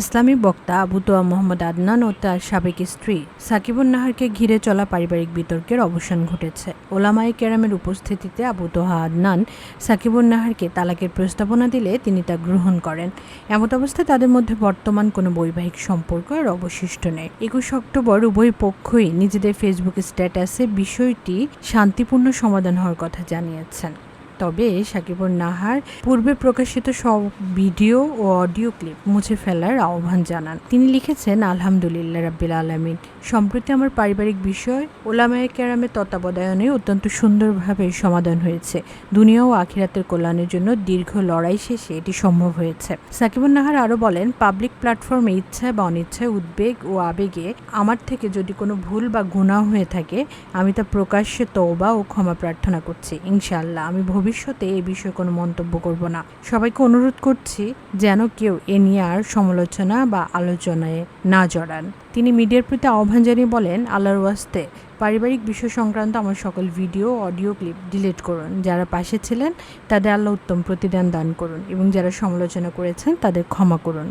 ইসলামী বক্তা আবু তোয়া মোহাম্মদ আদনান ও তার সাবেক স্ত্রী সাকিবুন নাহারকে ঘিরে চলা পারিবারিক বিতর্কের অবসান ঘটেছে। ওলামাই কেরামের উপস্থিতিতে আবু তোহা আদনান সাকিবুন নাহারকে তালাকের প্রস্তাবনা দিলে তিনি তা গ্রহণ করেন। এমত অবস্থায় তাদের মধ্যে বর্তমান কোনো বৈবাহিক সম্পর্ক আর অবশিষ্ট নেই। একুশ অক্টোবর উভয় পক্ষই নিজেদের ফেসবুক স্ট্যাটাসে বিষয়টি শান্তিপূর্ণ সমাধান হওয়ার কথা জানিয়েছেন। তবে সাকিবুর নাহার পূর্বে প্রকাশিত সব ভিডিও ও অডিও ক্লিপ মুছে ফেলার আহ্বান জানান। তিনি লিখেছেন, আলহামদুলিল্লাহ রাব্বিল আলামিন। সম্প্রতি আমার পারিবারিক বিষয়, ওলামায় কেরামের তত্ত্বাবধানে অত্যন্ত সুন্দরভাবে সমাধান হয়েছে। দুনিয়া ও আখিরাতের কল্যাণের জন্য দীর্ঘ লড়াই শেষে এটি সম্ভব হয়েছে। সাকিবুর নাহার আরও বলেন, পাবলিক প্ল্যাটফর্মে ইচ্ছায় বা অনিচ্ছায় উদ্বেগ ও আবেগে আমার থেকে যদি কোনো ভুল বা গুণা হয়ে থাকে, আমি তা প্রকাশ্যে তওবা ও ক্ষমা প্রার্থনা করছি। ইনশাআল্লাহ, আমি ভবিষ্যতে এই বিষয়ে কোনো মন্তব্য করব না। সবাইকে অনুরোধ করছি যেন কেউ এ নিয়ে আর সমালোচনা বা আলোচনায় না জড়ান। তিনি মিডিয়ার প্রতি আহ্বান জানিয়ে বলেন, আল্লাহর ওয়াস্তে, পারিবারিক বিষয় সংক্রান্ত আমার সকল ভিডিও, অডিও ক্লিপ ডিলিট করুন। যারা পাশে ছিলেন, তাদের আল্লাহ উত্তম প্রতিদান দান করুন এবং যারা সমালোচনা করেছেন, তাদের ক্ষমা করুন।